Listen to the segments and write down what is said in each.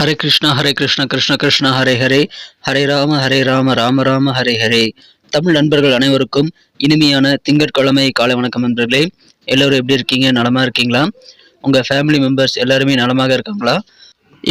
ஹரே கிருஷ்ணா ஹரே கிருஷ்ணா கிருஷ்ண கிருஷ்ணா ஹரே ஹரே. ஹரே ராம ஹரே ராம ராம ராம ஹரே ஹரே. தமிழ் நண்பர்கள் அனைவருக்கும் இனிமையான திங்கட்கிழமை காலை வணக்கம் நண்பர்களே. எல்லோரும் எப்படி இருக்கீங்க? நலமாக இருக்கீங்களா? உங்கள் ஃபேமிலி மெம்பர்ஸ் எல்லாருமே நலமாக இருக்காங்களா?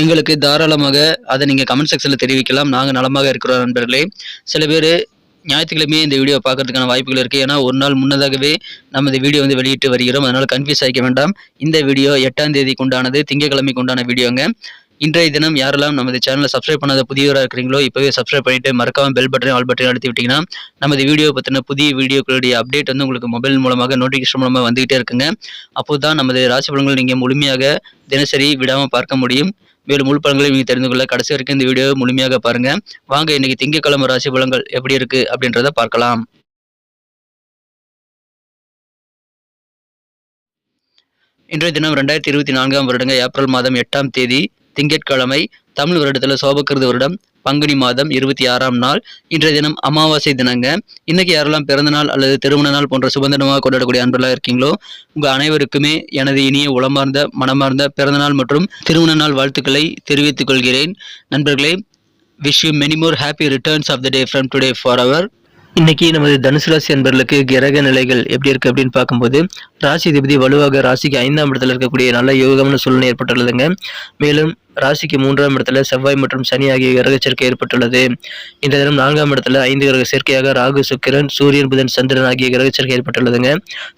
எங்களுக்கு தாராளமாக அதை நீங்கள் கமெண்ட் செக்ஷனில் தெரிவிக்கலாம். நாங்கள் நலமாக இருக்கிறோம் நண்பர்களே. சில பேர் ஞாயிற்றுக்கிழமையே இந்த வீடியோ பார்க்கறதுக்கான வாய்ப்புகள் இருக்குது ஏன்னா ஒரு நாள் முன்னதாகவே நம்ம இந்த வீடியோ வந்து வெளியிட்டு வருகிறோம். அதனால் கன்ஃபியூஸ் ஆகிக்க வேண்டாம். இந்த வீடியோ எட்டாம் தேதிக்கு உண்டானது திங்கட்கிழமைக்கு உண்டான வீடியோங்க இன்றைய தினம் யாரெல்லாம் நமது சேனலை சப்ஸ்கிரைப் பண்ணாத புதியவராக இருக்கிறீங்களோ இப்போவே சப்ஸ்கிரைப் பண்ணிட்டு மறக்காம பெல் பட்டன் ஆல் பட்டன் அழுத்தி விட்டீங்கன்னா நமது வீடியோ பற்றின புதிய வீடியோக்களுடைய அப்டேட் வந்து உங்களுக்கு மொபைல் மூலமாக நோட்டிஃபிகேஷன் மூலமாக வந்துகிட்டே இருக்குங்க. அப்போது தான் நமது ராசி பலன்கள் நீங்கள் முழுமையாக தினசரி விடாமல் பார்க்க முடியும். மேலும் முழு பலன்களை நீங்கள் தெரிந்து கொள்ள கடைசி வரைக்கும் இந்த வீடியோ முழுமையாக பாருங்கள் வாங்க இன்னைக்கு திங்கக்கிழமை ராசி பலன்கள் எப்படி இருக்குது அப்படின்றத பார்க்கலாம். இன்றைய தினம் ரெண்டாயிரத்தி இருபத்தி நான்காம் வருடங்க ஏப்ரல் மாதம் எட்டாம் தேதி. திங்கட்கிழமை தமிழ் வருடத்தில் சோபக்கிருத வருடம் பங்குனி மாதம் இருபத்தி ஆறாம் நாள். இன்றைய தினம் அமாவாசை தினங்க. இன்னைக்கு யாரெல்லாம் பிறந்த நாள் அல்லது திருமண நாள் போன்ற சுபந்தனமாக கொண்டாடக்கூடிய அன்பெல்லாம் இருக்கீங்களோ உங்கள் அனைவருக்குமே எனது இனிய உளமார்ந்த மனமார்ந்த பிறந்தநாள் மற்றும் திருமண நாள் வாழ்த்துக்களை தெரிவித்துக் கொள்கிறேன். நண்பர்களே wish you many more happy returns of the day from today for our இன்னைக்கு நமது தனுசு ராசி அன்பர்களுக்கு கிரக நிலைகள் எப்படி இருக்கு அப்படின்னு பார்க்கும்போது ராசி அதிபதி வலுவாக ராசிக்கு ஐந்தாம் இடத்துல இருக்கக்கூடிய நல்ல யோகம்னு சூழ்நிலை ஏற்பட்டுள்ளதுங்க. மேலும் ராசிக்கு மூன்றாம் இடத்துல செவ்வாய் மற்றும் சனி ஆகிய கிரக சேர்க்கை ஏற்பட்டுள்ளது. இந்த தினம் நான்காம் இடத்துல ஐந்து கிரக சேர்க்கையாக ராகு சுக்கிரன் சூரியன் புதன் சந்திரன் ஆகிய கிரக சேர்க்கை ஏற்பட்டுள்ளதுங்க.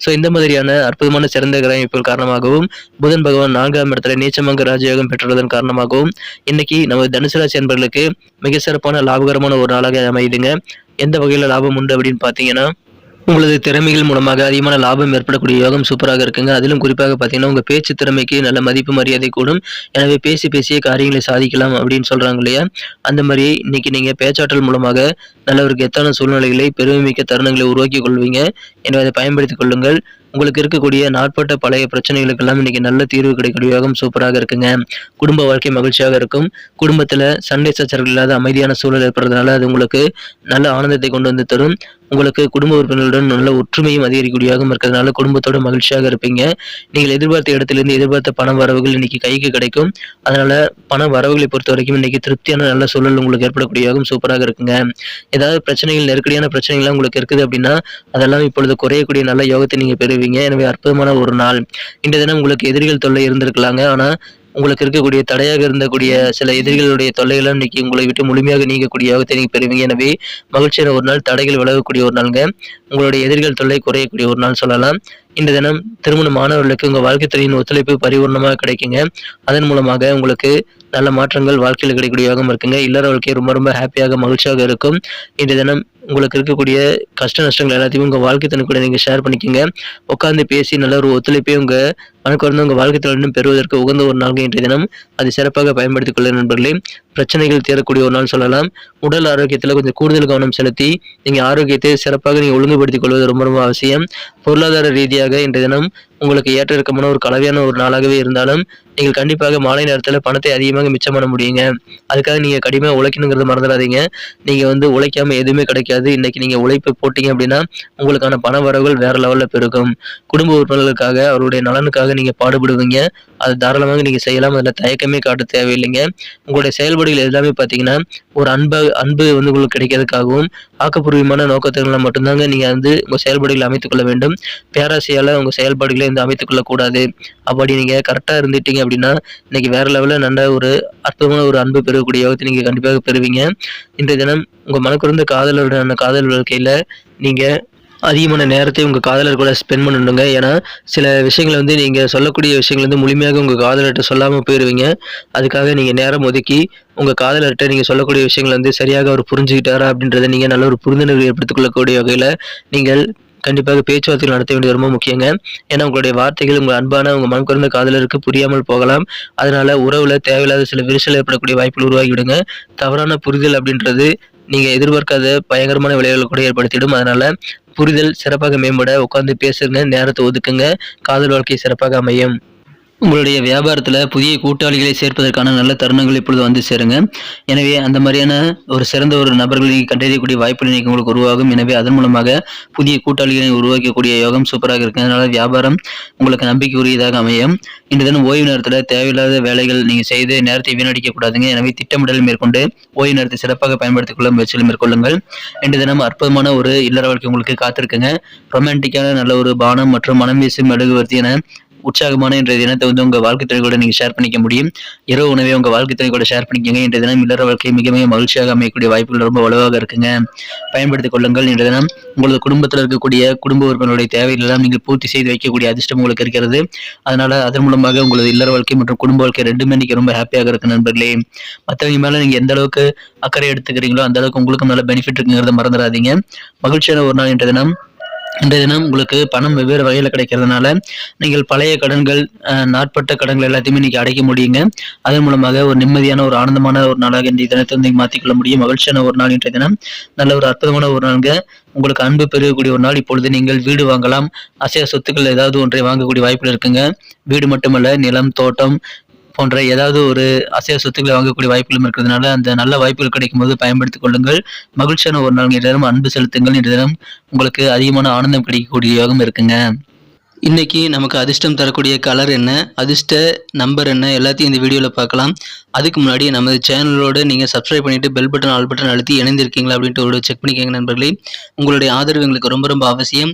ஸோ இந்த மாதிரியான அற்புதமான சிறந்த கிரகமைப்புகள் காரணமாகவும் புதன் பகவான் நான்காம் இடத்துல நீச்சமங்க ராஜயோகம் பெற்றுள்ளதன் காரணமாகவும் இன்னைக்கு நமது தனுசு ராசி அன்பர்களுக்கு மிக சிறப்பான லாபகரமான ஒரு நாளாக அமையுதுங்க. எந்த வகையில் லாபம் உண்டு அப்படின்னு பார்த்தீங்கன்னா உங்களது திறமைகள் மூலமாக அதிகமான லாபம் ஏற்படக்கூடிய யோகம் சூப்பராக இருக்குங்க. அதிலும் குறிப்பாக பார்த்தீங்கன்னா உங்கள் பேச்சு திறமைக்கு நல்ல மதிப்பு மரியாதை கூடும். எனவே பேசி பேசிய காரியங்களை சாதிக்கலாம் அப்படின்னு சொல்கிறாங்க இல்லையா? அந்த மாதிரி இன்னைக்கு நீங்கள் பேச்சாற்றல் மூலமாக நல்ல ஒரு கெத்தான சூழ்நிலைகளை பெருமைமிக்க தருணங்களை உருவாக்கி கொள்வீங்க. எனவே அதை பயன்படுத்திக் கொள்ளுங்கள். உங்களுக்கு இருக்கக்கூடிய நாட்பட்ட பழைய பிரச்சனைகளுக்கெல்லாம் இன்னைக்கு நல்ல தீர்வு கிடைக்கக்கூடிய யோகம் சூப்பராக இருக்குங்க. குடும்ப வாழ்க்கை மகிழ்ச்சியாக இருக்கும். குடும்பத்தில் சண்டை சச்சரவு இல்லாத அமைதியான சூழல் ஏற்படுறதுனால அது உங்களுக்கு நல்ல ஆனந்தத்தை கொண்டு வந்து தரும். உங்களுக்கு குடும்ப உறுப்பினர்களுடன் நல்ல ஒற்றுமையும் அதிகரிக்கூடியதாக இருக்கிறதுனால குடும்பத்தோட மகிழ்ச்சியாக இருப்பீங்க. நீங்கள் எதிர்பார்த்த இடத்திலிருந்து எதிர்பார்த்த பண வரவுகள் இன்னைக்கு கைக்கு கிடைக்கும். அதனால பண வரவுகளை பொறுத்த வரைக்கும் இன்னைக்கு திருப்தியான நல்ல சூழல் உங்களுக்கு ஏற்படக்கூடியாகவும் சூப்பராக இருக்குங்க. ஏதாவது பிரச்சனைகள் நெருக்கடியான பிரச்சனைகள்லாம் உங்களுக்கு இருக்குது அப்படின்னா அதெல்லாம் இப்பொழுது குறையக்கூடிய நல்ல யோகத்தை நீங்க பெறுவீங்க. எனவே அற்புதமான ஒரு நாள். இந்த தினம் உங்களுக்கு எதிரிகள் தொல்லை இருந்திருக்கலாங்க. ஆனா உங்களுக்கு இருக்கக்கூடிய தடையாக இருந்தக்கூடிய சில எதிரிகளுடைய தொல்லைகளும் இன்னைக்கு உங்களை விட்டு முழுமையாக நீங்கக்கூடிய யோகத்தை பெறுவீங்க. எனவே மகிழ்ச்சியான ஒரு நாள் தடைகள் விலகக்கூடிய ஒரு நாளுங்க. உங்களுடைய எதிரிகள் தொல்லை குறையக்கூடிய ஒரு நாள் சொல்லலாம். இந்த தினம் திருமண மாணவர்களுக்கு உங்கள் வாழ்க்கை துறையின் ஒத்துழைப்பு பரிபூர்ணமாக கிடைக்குங்க. அதன் மூலமாக உங்களுக்கு நல்ல மாற்றங்கள் வாழ்க்கையில் கிடைக்கக்கூடிய யோகம் இருக்குங்க. இல்லற வாழ்க்கை ரொம்ப ரொம்ப ஹாப்பியாக மகிழ்ச்சியாக இருக்கும். இந்த தினம் உங்களுக்கு இருக்கக்கூடிய கஷ்ட நஷ்டங்கள் எல்லாத்தையும் உங்கள் வாழ்க்கை தனக்கூட நீங்கள் ஷேர் பண்ணிக்கோங்க. உட்காந்து பேசி நல்ல ஒரு ஒத்துழைப்பை உங்கள் மனக்கு வந்து உங்கள் வாழ்க்கை துணையுடன் பெறுவதற்கு உகந்த ஒரு நாள் இன்றைய தினம். அது சிறப்பாக பயன்படுத்திக் கொள்ள நண்பர்களே பிரச்சனைகள் தீரக்கூடிய ஒரு நாள் சொல்லலாம். உடல் ஆரோக்கியத்தில் கொஞ்சம் கூடுதல் கவனம் செலுத்தி நீங்கள் ஆரோக்கியத்தை சிறப்பாக நீங்கள் ஒழுங்குபடுத்திக் கொள்வது ரொம்ப ரொம்ப அவசியம். பொருளாதார ரீதியாக இன்றைய தினம் உங்களுக்கு ஏற்ற இறக்கமான ஒரு கலவையான ஒரு நாளாகவே இருந்தாலும் நீங்கள் கண்டிப்பாக மாலை நேரத்தில் பணத்தை அதிகமாக மிச்சம் பண்ண முடியுங்க. அதுக்காக நீங்கள் கடுமையாக உழைக்கணுங்கிறத மறந்துடாதீங்க. நீங்கள் வந்து உழைக்காமல் எதுவுமே கிடைக்காது. இன்றைக்கி நீங்கள் உழைப்பு போட்டீங்க அப்படின்னா உங்களுக்கான பண வரவுகள் வேறு லெவலில் பெருகும். குடும்ப உறுப்பினர்களுக்காக அவருடைய நலனுக்காக நீங்கள் பாடுபடுவீங்க. அது தாராளமாக நீங்கள் செய்யலாம். அதில் தயக்கமே காட்ட தேவையில்லைங்க. உங்களுடைய செயல்பாடுகள் எல்லாமே பார்த்தீங்கன்னா ஒரு அன்பு அன்பு வந்து உங்களுக்கு கிடைக்கிறதுக்காகவும் ஆக்கப்பூர்வமான நோக்கத்தினால மட்டும்தாங்க நீங்கள் வந்து உங்கள் செயல்பாடுகளை அமைத்துக்கொள்ள வேண்டும். பேராசையால் உங்கள் செயல்பாடுகளை வந்து அமைத்துக் கொள்ளக்கூடாது அப்படி நீங்கள் கரெக்டாக இருந்துட்டீங்க அப்படின்னா இன்னைக்கு வேற லெவலில் நல்ல ஒரு அற்புதமான ஒரு அன்பு பெறக்கூடிய யோகத்தை நீங்கள் கண்டிப்பாக பெறுவீங்க. இன்றைய தினம் உங்கள் மனக்குறந்த காதலருடான காதல் வாழ்க்கையில் நீங்கள் அதிகமான நேரத்தை உங்கள் காதலர் கூட ஸ்பெண்ட் பண்ணணுங்க. ஏன்னா சில விஷயங்களை வந்து நீங்கள் சொல்லக்கூடிய விஷயங்கள் வந்து முழுமையாக உங்கள் காதலர்கிட்ட சொல்லாமல் போயிடுவீங்க அதுக்காக நீங்கள் நேரம் ஒதுக்கி உங்கள் காதலர்கிட்ட நீங்கள் சொல்லக்கூடிய விஷயங்கள் வந்து சரியாக அவர் புரிஞ்சுக்கிட்டாரா அப்படின்றத நீங்கள் நல்ல ஒரு புரிந்துணர்வு ஏற்படுத்திக் கொள்ளக்கூடிய வகையில் நீங்கள் கண்டிப்பாக பேச்சுவார்த்தைகள் நடத்த வேண்டியது ரொம்ப முக்கியங்க. ஏன்னா உங்களுடைய வார்த்தைகள் உங்கள் அன்பான உங்கள் மனம் குறைந்த காதலருக்கு புரியாமல் போகலாம். அதனால உறவுல தேவையில்லாத சில விரிசல் ஏற்படக்கூடிய வாய்ப்புகள் உருவாகிவிடுங்க. தவறான புரிதல் அப்படின்றது நீங்கள் எதிர்பார்க்காத பயங்கரமான விளைவுகளை கூட ஏற்படுத்திடும் அதனால புரிதல் சிறப்பாக மேம்பட உட்காந்து பேசுங்க நேரத்தை ஒதுக்குங்க. காதல் வாழ்க்கை சிறப்பாக அமையும். உங்களுடைய வியாபாரத்தில் புதிய கூட்டாளிகளை சேர்ப்பதற்கான நல்ல தருணங்கள் இப்பொழுது வந்து சேருங்க. எனவே அந்த மாதிரியான ஒரு சிறந்த ஒரு நபர்களை கண்டறியக்கூடிய வாய்ப்புகள் இன்னைக்கு உங்களுக்கு உருவாகும். எனவே அதன் மூலமாக புதிய கூட்டாளிகளை உருவாக்கக்கூடிய யோகம் சூப்பராக இருக்கு. அதனால வியாபாரம் உங்களுக்கு நம்பிக்கைக்குரியதாக அமையும். இன்று தினம் ஓய்வு நேரத்தில் தேவையில்லாத வேலைகள் நீங்கள் செய்து நேரத்தை வீணடிக்க கூடாதுங்க. எனவே திட்டமிடல் மேற்கொண்டு ஓய்வு நேரத்தை சிறப்பாக பயன்படுத்திக் கொள்ள முயற்சிகள் மேற்கொள்ளுங்கள். இன்று தினம் அற்புதமான ஒரு இல்லற வாழ்க்கை உங்களுக்கு காத்திருக்குங்க. ரொமான்டிக்கான நல்ல ஒரு பானம் மற்றும் மனம் வீசும் மெழுகுவர்த்தி என உற்சாகமான இன்றைய தினத்தை வந்து உங்கள் வாழ்க்கை துணை கூட நீங்கள் ஷேர் பண்ணிக்க முடியும். இரவு உணவை உங்கள் வாழ்க்கை துணை கூட ஷேர் பண்ணிக்கோங்க. இன்றைய தினம் இல்லற வாழ்க்கை மிக மிக மகிழ்ச்சியாக அமையக்கூடிய வாய்ப்புகள் ரொம்ப வலுவாக இருக்குங்க. பயன்படுத்திக் கொள்ளுங்கள் இன்றைய தினம். உங்களது குடும்பத்தில் இருக்கக்கூடிய குடும்ப உறுப்பினருடைய தேவைகளெல்லாம் நீங்கள் பூர்த்தி செய்து வைக்கக்கூடிய அதிர்ஷ்டம் உங்களுக்கு இருக்கிறது. அதனால் அதன் மூலமாக உங்களது இல்லற வாழ்க்கை மற்றும் குடும்ப வாழ்க்கை ரெண்டுமே இன்னைக்கு ரொம்ப ஹாப்பியாக இருக்கு நண்பர்களே. மற்றவங்க மேலே நீங்கள் எந்த அளவுக்கு அக்கறை எடுத்துக்கிறீங்களோ அந்த அளவுக்கு உங்களுக்கும் நல்ல பெனிஃபிட் இருக்குங்கிறத மறந்துடாதீங்க. மகிழ்ச்சியான ஒரு நாள் இன்றைய தினம். இன்றைய தினம் உங்களுக்கு பணம் வெவ்வேறு வகையில் கிடைக்கிறதுனால நீங்கள் பழைய கடன்கள் நாட்பட்ட கடன்கள் எல்லாத்தையுமே இன்னைக்கு அடைக்க முடியுங்க. அதன் மூலமாக ஒரு நிம்மதியான ஒரு ஆனந்தமான ஒரு நாளாக இன்றைய தினத்தை வந்து மாற்றிக்கொள்ள முடியும். மகிழ்ச்சியான ஒரு நாள் இன்றைய தினம். நல்ல ஒரு அற்புதமான ஒரு நாளுங்க. உங்களுக்கு அன்பு பெருகக்கூடிய ஒரு நாள். இப்பொழுது நீங்கள் வீடு வாங்கலாம். அசைய சொத்துக்கள் ஏதாவது ஒன்றை வாங்கக்கூடிய வாய்ப்புகள் இருக்குங்க. வீடு மட்டுமல்ல நிலம் தோட்டம் போன்ற ஏதாவது ஒரு அசைய சொத்துக்களை வாங்கக்கூடிய வாய்ப்புகளும் இருக்கிறதுனால அந்த நல்ல வாய்ப்புகள் கிடைக்கும் போது பயன்படுத்திக் கொள்ளுங்கள். மகிழ்ச்சியான ஒரு நாள் இன்றைய அன்பு செலுத்துங்கள். இன்றைய உங்களுக்கு அதிகமான ஆனந்தம் கிடைக்கக்கூடிய யோகம் இருக்குங்க. இன்னைக்கு நமக்கு அதிர்ஷ்டம் தரக்கூடிய கலர் என்ன? அதிர்ஷ்ட நம்பர் என்ன? எல்லாத்தையும் இந்த வீடியோவில் பார்க்கலாம். அதுக்கு முன்னாடி நமது சேனலோடு நீங்கள் சப்ஸ்கிரைப் பண்ணிட்டு பெல் பட்டன் ஆல் பட்டன் அழுத்தி இணைந்திருக்கீங்களா அப்படின்ட்டு ஒரு செக் பண்ணிக்கோங்க நண்பர்களே. உங்களுடைய ஆதரவு எங்களுக்கு ரொம்ப ரொம்ப அவசியம்.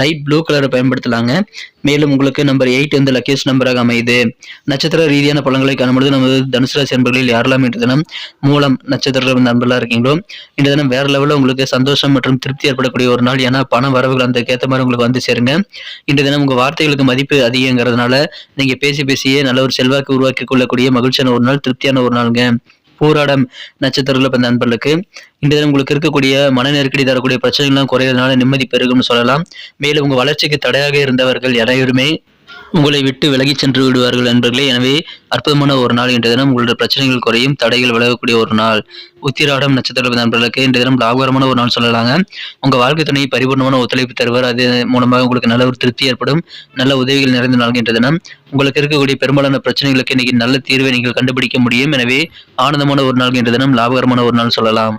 லைட் ப்ளூ கலரை பயன்படுத்தலாங்க. மேலும் உங்களுக்கு நம்பர் எயிட் வந்து லக்கியஸ்ட் நம்பராக அமையுது. நட்சத்திர ரீதியான பழங்களை காணும்பொழுது நமது தனுசு ராசி நண்பர்களில் யாரெல்லாம் இன்று தினம் மூலம் நட்சத்திர நண்பர்களாக இருக்கீங்களோ இன்று தினம் வேற லெவலில் உங்களுக்கு சந்தோஷம் மற்றும் திருப்தி ஏற்படக்கூடிய ஒரு நாள். ஏன்னா பண வரவுகள் அந்த ஏற்ற மாதிரி உங்களுக்கு வந்து சேருங்க. இன்று தினம் உங்கள் வார்த்தைகளுக்கு மதிப்பு அதிகங்கிறதுனால நீங்கள் பேசி பேசியே நல்ல ஒரு செல்வாக்கு உருவாக்கி கொள்ளக்கூடிய மகிழ்ச்சியான ஒரு நாள் திருப்தியான ஒரு நாளுங்க. போராடம் நட்சத்திரத்தில் பிறந்த நண்பர்களுக்கு இந்த தினம் உங்களுக்கு இருக்கக்கூடிய மன நெருக்கடி தரக்கூடிய பிரச்சனைகள்லாம் குறையிறதுனால நிம்மதி பெருகும்னு சொல்லலாம். மேலும் உங்கள் வளர்ச்சிக்கு தடையாக இருந்தவர்கள் அனைவருமே உங்களை விட்டு விலகி சென்று விடுவார்கள் நண்பர்களே. எனவே அற்புதமான ஒரு நாள் இன்றைய தினம். உங்களுடைய பிரச்சனைகள் குறையும் தடைகள் விலகக்கூடிய ஒரு நாள். உத்திராடம் நட்சத்திர நண்பர்களுக்கு இன்றைய தினம் லாபகரமான ஒரு நாள் சொல்லலாங்க. உங்க வாழ்க்கை துணை பரிபூர்ணமான ஒத்துழைப்பு தருவார். அது மூலமாக உங்களுக்கு நல்ல ஒரு திருப்தி ஏற்படும். நல்ல உதவிகள் நிறைந்த நாள் இன்றைய தினம். உங்களுக்கு இருக்கக்கூடிய பெரும்பாலான பிரச்சனைகளுக்கு இன்னைக்கு நல்ல தீர்வை நீங்கள் கண்டுபிடிக்க முடியும். எனவே ஆனந்தமான ஒரு நாள் இன்றைய தினம். லாபகரமான ஒரு நாள் சொல்லலாம்.